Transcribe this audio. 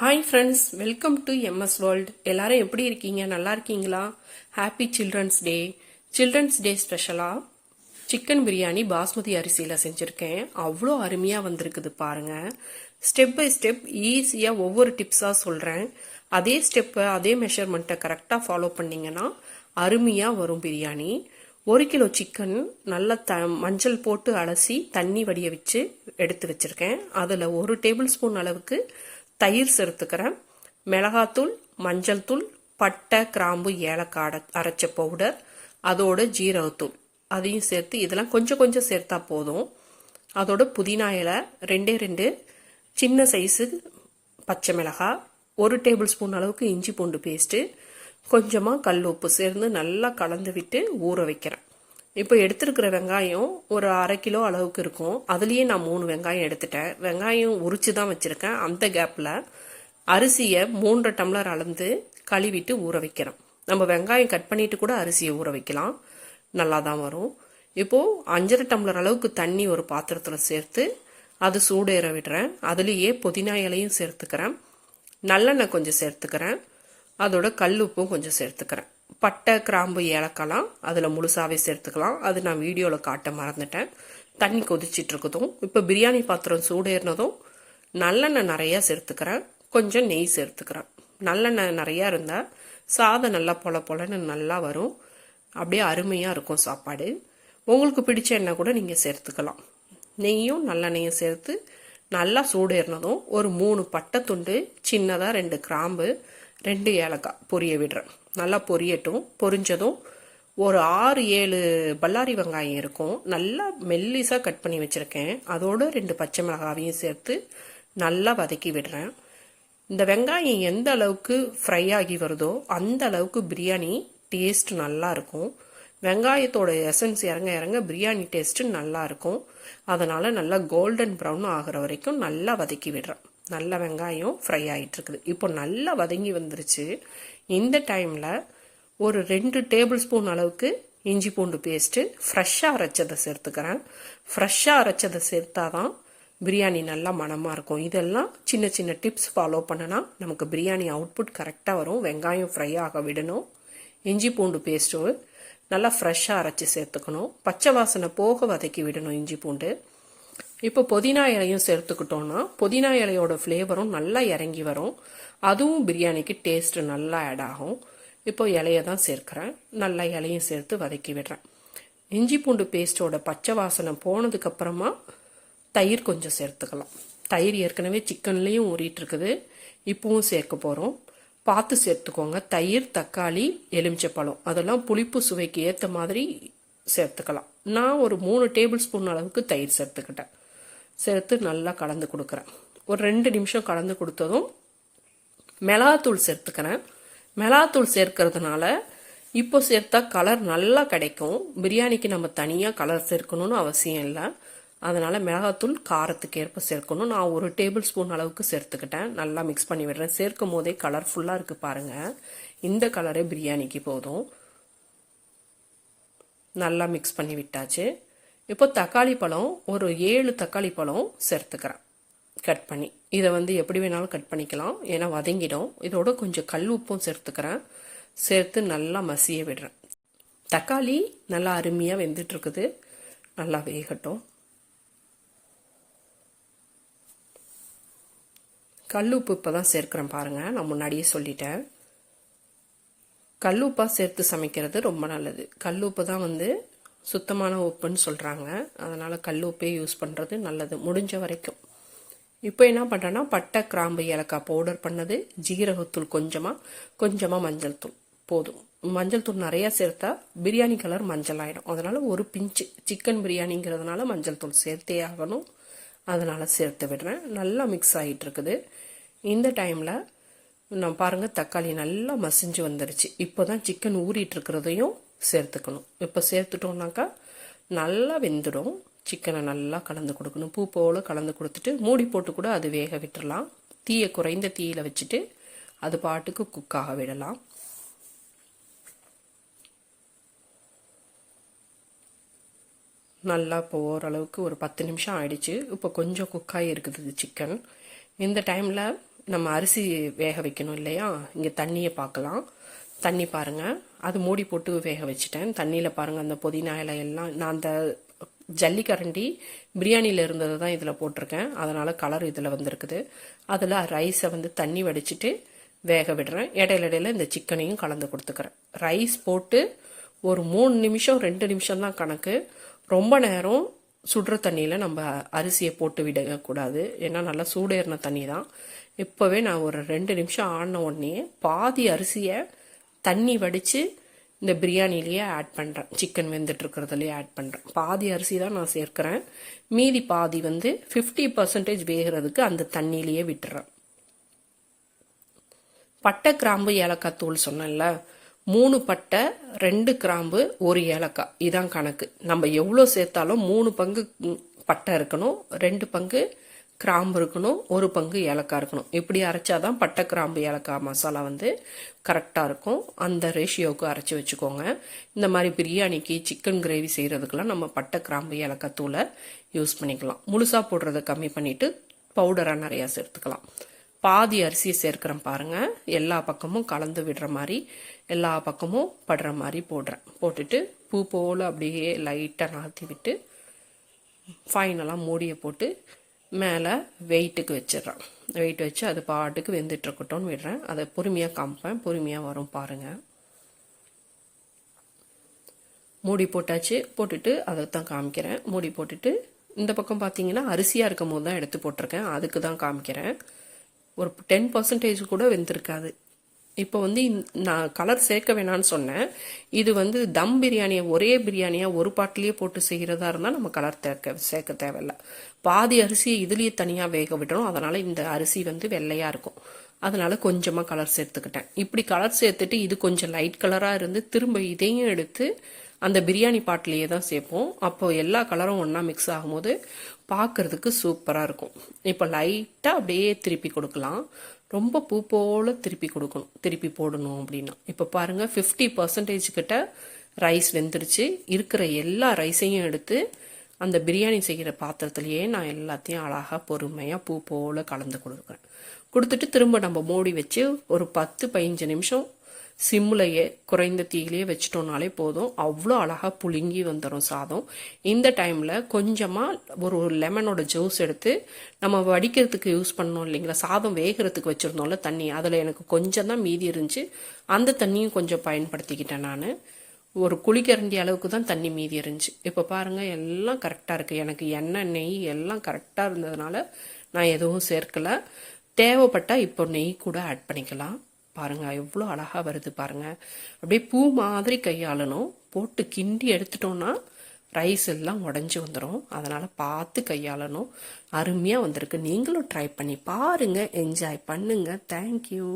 Hi friends welcome to MS world எல்லாரும் எப்படி இருக்கீங்க? நல்லா இருக்கீங்களா? Happy children's day children's day ஸ்பெஷலாக சிக்கன் பிரியாணி பாஸ்மதி அரிசியில் செஞ்சுருக்கேன். அவ்வளோ அருமையாக வந்திருக்குது பாருங்கள் ஸ்டெப் பை ஸ்டெப் ஈஸியாக ஒவ்வொரு டிப்ஸாக சொல்கிறேன் அதே ஸ்டெப்பை அதே மெஷர்மெண்ட்டை கரெக்டாக ஃபாலோ பண்ணிங்கன்னா அருமையாக வரும் பிரியாணி ஒரு கிலோ சிக்கன் நல்லா த மஞ்சள் போட்டு அலசி தண்ணி வடிய வச்சு எடுத்து வச்சிருக்கேன். அதில் ஒரு டேபிள் ஸ்பூன் அளவுக்கு தயிர் சேர்த்துக்கிறேன். மிளகாத்தூள் மஞ்சள் தூள் பட்டை கிராம்பு ஏலக்காடை அரைச்ச பவுடர் அதோட ஜீரகத்தூள். அதையும் சேர்த்து இதெல்லாம் கொஞ்சம் கொஞ்சம் சேர்த்தா போதும். அதோட புதினா இலை ரெண்டே ரெண்டு சின்ன சைஸு பச்சை மிளகாய் ஒரு டேபிள் ஸ்பூன் அளவுக்கு இஞ்சி பூண்டு பேஸ்ட்டு கொஞ்சமாக கல் உப்பு சேர்ந்து நல்லா கலந்து விட்டு ஊற வைக்கிறேன். இப்போ எடுத்திருக்கிற வெங்காயம் ஒரு அரை கிலோ அளவுக்கு இருக்கும். அதுலேயே நான் மூணு வெங்காயம் எடுத்துட்டேன். வெங்காயம் உரிச்சு தான் வச்சுருக்கேன். அந்த கேப்பில் அரிசியை மூன்றரை டம்ளர் அளந்து கழுவிட்டு ஊற வைக்கிறேன் நம்ம வெங்காயம் கட் பண்ணிட்டு கூட அரிசியை ஊற வைக்கலாம். நல்லா தான் வரும். இப்போது அஞ்சரை டம்ளர் அளவுக்கு தண்ணி ஒரு பாத்திரத்தில் சேர்த்து அது சூடேற விடுறேன். அதுலேயே புதினா இலையும் சேர்த்துக்கிறேன். நல்லெண்ணெய் கொஞ்சம் சேர்த்துக்கிறேன். அதோட கல் உப்பும் கொஞ்சம் சேர்த்துக்கிறேன். பட்டை கிராம்பு ஏலக்காய்லாம் அதில் முழுசாகவே சேர்த்துக்கலாம். அது நான் வீடியோவில் காட்ட மறந்துட்டேன். தண்ணி கொதிச்சிட்டுருக்குதும் இப்போ பிரியாணி பாத்திரம் சூடேறினதும் நல்லெண்ணெய் நிறையா சேர்த்துக்கிறேன். கொஞ்சம் நெய் சேர்த்துக்கிறேன். நல்லெண்ணெய் நிறையா இருந்தால் சாதம் நல்லா பொல பொலன்னு நல்லா வரும். அப்படியே அருமையாக இருக்கும் சாப்பாடு. உங்களுக்கு பிடிச்ச எண்ணெய் கூட நீங்கள் சேர்த்துக்கலாம். நெய்யும் நல்லெண்ணெயும் சேர்த்து நல்லா சூடேறினதும் ஒரு மூணு பட்டை துண்டு சின்னதாக ரெண்டு கிராம்பு ரெண்டு ஏலக்காய் பொரிய விடுறேன். நல்லா பொரியட்டும். பொரிஞ்சதும் ஒரு ஆறு ஏழு பல்லாரி வெங்காயம் இருக்கும். நல்லா மெல்லிஸாக கட் பண்ணி வச்சுருக்கேன். அதோடு ரெண்டு பச்சை மிளகாவையும் சேர்த்து நல்லா வதக்கி விடுறேன். இந்த வெங்காயம் எந்த அளவுக்கு ஃப்ரை ஆகி வருதோ அந்த அளவுக்கு பிரியாணி டேஸ்ட் நல்லா இருக்கும். வெங்காயத்தோட எசன்ஸ் இறங்க இறங்க பிரியாணி டேஸ்ட்டு நல்லா இருக்கும். அதனால் நல்லா கோல்டன் ப்ரௌன் ஆகிற வரைக்கும் நல்லா வதக்கி விடுறேன். நல்ல வெங்காயம் ஃப்ரை ஆகிட்டு இருக்குது. இப்போ நல்லா வதங்கி வந்துருச்சு. இந்த டைமில் ஒரு ரெண்டு டேபிள் ஸ்பூன் அளவுக்கு இஞ்சி பூண்டு பேஸ்ட்டு ஃப்ரெஷ்ஷாக அரைச்சதை சேர்த்துக்கிறேன். ஃப்ரெஷ்ஷாக அரைச்சதை சேர்த்தா தான் பிரியாணி நல்லா மனமாக இருக்கும். இதெல்லாம் சின்ன சின்ன டிப்ஸ் ஃபாலோ பண்ணனா நமக்கு பிரியாணி அவுட்புட் கரெக்டாக வரும். வெங்காயம் ஃப்ரை ஆக விடணும். இஞ்சி பூண்டு பேஸ்ட்டும் நல்லா ஃப்ரெஷ்ஷாக அரைச்சி சேர்த்துக்கணும். பச்சை வாசனை போக வதக்கி விடணும் இஞ்சி பூண்டு. இப்போ புதினா இலையும் சேர்த்துக்கிட்டோன்னா புதினா இலையோட ஃப்ளேவரும் நல்லா இறங்கி வரும். அதுவும் பிரியாணிக்கு டேஸ்ட் நல்லா ஆட் ஆகும். இப்போ இலையை தான் சேர்க்குறேன். நல்லா இலையும் சேர்த்து வதக்கி விடுறேன். இஞ்சி பூண்டு பேஸ்ட்டோட பச்சை வாசனை போனதுக்கப்புறமா தயிர் கொஞ்சம் சேர்த்துக்கலாம். தயிர் ஏற்கனவே சிக்கன்லேயும் ஊறிட்டுருக்குது. இப்போவும் இப்பவும் சேர்க்க போகிறோம் பார்த்து சேர்த்துக்கோங்க. தயிர் தக்காளி எலுமிச்சப்பழம். அதெல்லாம் புளிப்பு சுவைக்கு ஏற்ற மாதிரி சேர்த்துக்கலாம். நான் ஒரு மூணு டேபிள் ஸ்பூன் அளவுக்கு தயிர் சேர்த்துக்கிட்டேன். சேர்த்து நல்லா கலந்து கொடுக்குறேன். ஒரு ரெண்டு நிமிஷம் கலந்து கொடுத்ததும் மிளகாத்தூள் சேர்த்துக்கிறேன். மிளகாத்தூள் சேர்க்கறதுனால இப்போ சேர்த்தா கலர் நல்லா கிடைக்கும். பிரியாணிக்கு நம்ம தனியாக கலர் சேர்க்கணும்னு அவசியம் இல்லை. அதனால் மிளகாத்தூள் காரத்துக்கு ஏற்ப சேர்க்கணும். நான் ஒரு டேபிள் ஸ்பூன் அளவுக்கு சேர்த்துக்கிட்டேன். நல்லா மிக்ஸ் பண்ணி விடுறேன். சேர்க்கும் போதே கலர்ஃபுல்லாக இருக்குது பாருங்கள் இந்த கலரே பிரியாணிக்கு போதும். நல்லா மிக்ஸ் பண்ணி விட்டாச்சு. இப்போ தக்காளி பழம் ஒரு ஏழு தக்காளி பழம் சேர்த்துக்கிறேன். கட் பண்ணி. இதை வந்து எப்படி வேணாலும் கட் பண்ணிக்கலாம். ஏன்னா வதங்கிடும். இதோட கொஞ்சம் கல் உப்பும் சேர்த்துக்கிறேன். சேர்த்து நல்லா மசிய விடுறேன். தக்காளி நல்லா அருமையாக வெந்துட்டுருக்குது. நல்லா வேகட்டும். கல் உப்பு இப்போ தான் சேர்க்குறேன் பாருங்கள் நான் முன்னாடியே சொல்லிட்டேன். கல்லுப்பாக சேர்த்து சமைக்கிறது ரொம்ப நல்லது. கல்லுப்பு தான் வந்து சுத்தமான உப்புன்னு சொல்கிறாங்க அதனால் கல் உப்பே யூஸ் பண்ணுறது நல்லது. முடிஞ்ச வரைக்கும். இப்போ என்ன பண்ணுறேன்னா பட்டை கிராம்பு ஏலக்காய் பவுடர் பண்ணது ஜீரகத்தூள் கொஞ்சமாக கொஞ்சமாக மஞ்சள் தூள். போதும். மஞ்சள் தூள் நிறையா சேர்த்தா பிரியாணி கலர் மஞ்சள் ஆகிடும் அதனால் ஒரு பிஞ்சு சிக்கன் பிரியாணிங்கிறதுனால மஞ்சள் தூள் சேர்த்தே ஆகணும். அதனால் சேர்த்து விடுறேன். நல்லா மிக்ஸ் ஆகிட்டு இருக்குது. இந்த டைமில் நான் பாருங்கள் தக்காளி நல்லா மசிஞ்சு வந்துருச்சு. இப்போ தான் சிக்கன் ஊறிட்டு இருக்கிறதையும் சேர்த்துக்கணும். இப்போ சேர்த்துட்டோம்னாக்கா நல்லா வெந்துடும். சிக்கனை நல்லா கலந்து கொடுக்கணும். பூ போல் கலந்து கொடுத்துட்டு மூடி போட்டு கூட அது வேக விட்டுறலாம். தீயை குறைந்த தீயில் வச்சுட்டு அது பாட்டுக்கு குக்காக விடலாம். நல்லா இப்போ ஓரளவுக்கு ஒரு பத்து நிமிஷம் ஆயிடுச்சு. இப்போ கொஞ்சம் குக்காகி இருக்குது சிக்கன். இந்த டைமில் நம்ம அரிசி வேக வைக்கணும் இல்லையா? இங்கே தண்ணியை பார்க்கலாம். தண்ணி பாருங்க. அது மூடி போட்டு வேக வச்சுட்டேன். தண்ணியில் பாருங்கள் அந்த புதினா இலையெல்லாம். நான் அந்த ஜல்லிக்கரண்டி பிரியாணியில் இருந்தது தான் இதில் போட்டிருக்கேன். அதனால் கலர் இதில் வந்திருக்குது. அதில் ரைஸை வந்து தண்ணி வடிச்சிட்டு வேக விடுறேன். இடையில இடையில இந்த சிக்கனையும் கலந்து கொடுத்துக்கிறேன். ரைஸ் போட்டு ஒரு மூணு நிமிஷம் ரெண்டு நிமிஷம் தான் கணக்கு. ரொம்ப நேரம் சுடுற தண்ணியில் நம்ம அரிசியை போட்டு விடக்கூடாது. ஏன்னா நல்லா சூடேறின தண்ணி தான் இப்போவே நான் ஒரு ரெண்டு நிமிஷம் ஆடின உடனே பாதி அரிசியை தண்ணி வடித்து இந்த பிரியாணிலேயே ஆட் பண்ணுறேன் சிக்கன் வெந்துட்டு இருக்கிறதுலையே ஆட் பண்ணுறேன் பாதி அரிசி தான் நான் சேர்க்குறேன். மீதி பாதி வந்து ஃபிஃப்டி பர்சன்டேஜ் வேகிறதுக்கு அந்த தண்ணியிலேயே விட்டுறேன். பட்டை கிராம்பு ஏலக்காய் தூள் சொன்னேன்ல மூணு பட்டை ரெண்டு கிராம்பு ஒரு ஏலக்காய். இதான் கணக்கு. நம்ம எவ்வளோ சேர்த்தாலும் மூணு பங்கு பட்டை இருக்கணும் ரெண்டு பங்கு கிராம்பு இருக்கணும் ஒரு பங்கு ஏலக்காய் இருக்கணும். இப்படி அரைச்சாதான் பட்டை கிராம்பு ஏலக்காய் மசாலா வந்து கரெக்டாக இருக்கும். அந்த ரேஷியோவுக்கு அரைச்சி வச்சுக்கோங்க. இந்த மாதிரி பிரியாணிக்கு சிக்கன் கிரேவி செய்கிறதுக்கெல்லாம் நம்ம பட்டை கிராம்பு ஏலக்காய் தூளை யூஸ் பண்ணிக்கலாம். முழுசாக போடுறதை கம்மி பண்ணிவிட்டு பவுடராக நிறையா சேர்த்துக்கலாம். பாதி அரிசியை சேர்க்குறேன் பாருங்கள் எல்லா பக்கமும் கலந்து விடுற மாதிரி எல்லா பக்கமும் படுற மாதிரி போடுறேன். போட்டுட்டு பூ போல் அப்படியே லைட்டாக நாற்றி விட்டு ஃபைனலாக மூடியை போட்டு மேலே வெயிட்டுக்கு வச்சிடுறேன் வெயிட் வச்சு அது பாட்டுக்கு வெந்துட்டுருக்கட்டும்னு விடுறேன். அதை பொறுமையாக காமிப்பேன் பொறுமையாக வரும் பாருங்கள் மூடி போட்டாச்சு. போட்டுட்டு அதை தான் காமிக்கிறேன். மூடி போட்டுட்டு இந்த பக்கம் பார்த்தீங்கன்னா அரிசியாக இருக்கும் போது தான் எடுத்து போட்டிருக்கேன். அதுக்கு தான் காமிக்கிறேன். ஒரு டென் பர்சன்டேஜ் கூட வெந்திருக்காது. இப்போ வந்து நான் கலர் சேர்க்க வேணாம்னு சொன்னேன். இது வந்து தம் பிரியாணியை ஒரே பிரியாணியாக ஒரு பாட்டிலேயே போட்டு செய்கிறதா இருந்தால் நம்ம கலர் தேக்க சேர்க்க தேவையில்ல. பாதி அரிசியை இதுலேயே தனியாக வேக விடணும். அதனால் இந்த அரிசி வந்து வெள்ளையாக இருக்கும். அதனால் கொஞ்சமாக கலர் சேர்த்துக்கிட்டேன். இப்படி கலர் சேர்த்துட்டு இது கொஞ்சம் லைட் கலராக இருந்து திரும்ப இதையும் எடுத்து அந்த பிரியாணி பாட்டிலேயே தான் சேர்ப்போம். அப்போ எல்லா கலரும் ஒன்றா மிக்ஸ் ஆகும்போது பார்க்கறதுக்கு சூப்பராக இருக்கும். இப்போ லைட்டாக அப்படியே திருப்பி கொடுக்கலாம். ரொம்ப பூ போல் திருப்பி கொடுக்கணும். திருப்பி போடணும் அப்படின்னா. இப்போ பாருங்க ஃபிஃப்டி பர்சன்டேஜ் கிட்ட ரைஸ் வெந்துருச்சு. இருக்கிற எல்லா ரைஸையும் எடுத்து அந்த பிரியாணி செய்கிற பாத்திரத்துலையே நான் எல்லாத்தையும் அழகாக பொறுமையாக பூ போல் கலந்து கொடுக்குறேன். கொடுத்துட்டு திரும்ப நம்ம மூடி வச்சு ஒரு பத்து பதினஞ்சு நிமிஷம் சிம்முலையே குறைந்த தீயிலேயே வச்சிட்டோம்னாலே போதும். அவ்வளோ அழகாக புழுங்கி வந்துடும் சாதம். இந்த டைமில் கொஞ்சமாக ஒரு லெமனோட ஜூஸ் எடுத்து நம்ம வடிக்கிறதுக்கு யூஸ் பண்ணோம் இல்லைங்களா? சாதம் வேகிறதுக்கு வச்சுருந்தோம்ல தண்ணி. அதில் எனக்கு கொஞ்சம் தான் மீதி இருந்துச்சு. அந்த தண்ணியும் கொஞ்சம் பயன்படுத்திக்கிட்டேன் நான். ஒரு குளிக்கரண்டி அளவுக்கு தான் தண்ணி மீதி இருந்துச்சு. இப்போ பாருங்கள் எல்லாம் கரெக்டாக இருக்குது எனக்கு எண்ணெய் நெய் எல்லாம் கரெக்டாக இருந்ததுனால நான் எதுவும் சேர்க்கல. தேவைப்பட்டால் இப்போ நெய் கூட ஆட் பண்ணிக்கலாம். பாருங்க எவ்வளோ அழகாக வருது பாருங்க. அப்படியே பூ மாதிரி கையாளணும். போட்டு கிண்டி எடுத்துட்டோன்னா ரைஸ் எல்லாம் உடஞ்சி வந்துடும் அதனால் பார்த்து கையாளணும். அருமையாக வந்திருக்கு. நீங்களும் ட்ரை பண்ணி பாருங்கள் என்ஜாய் பண்ணுங்கள் தேங்க்யூ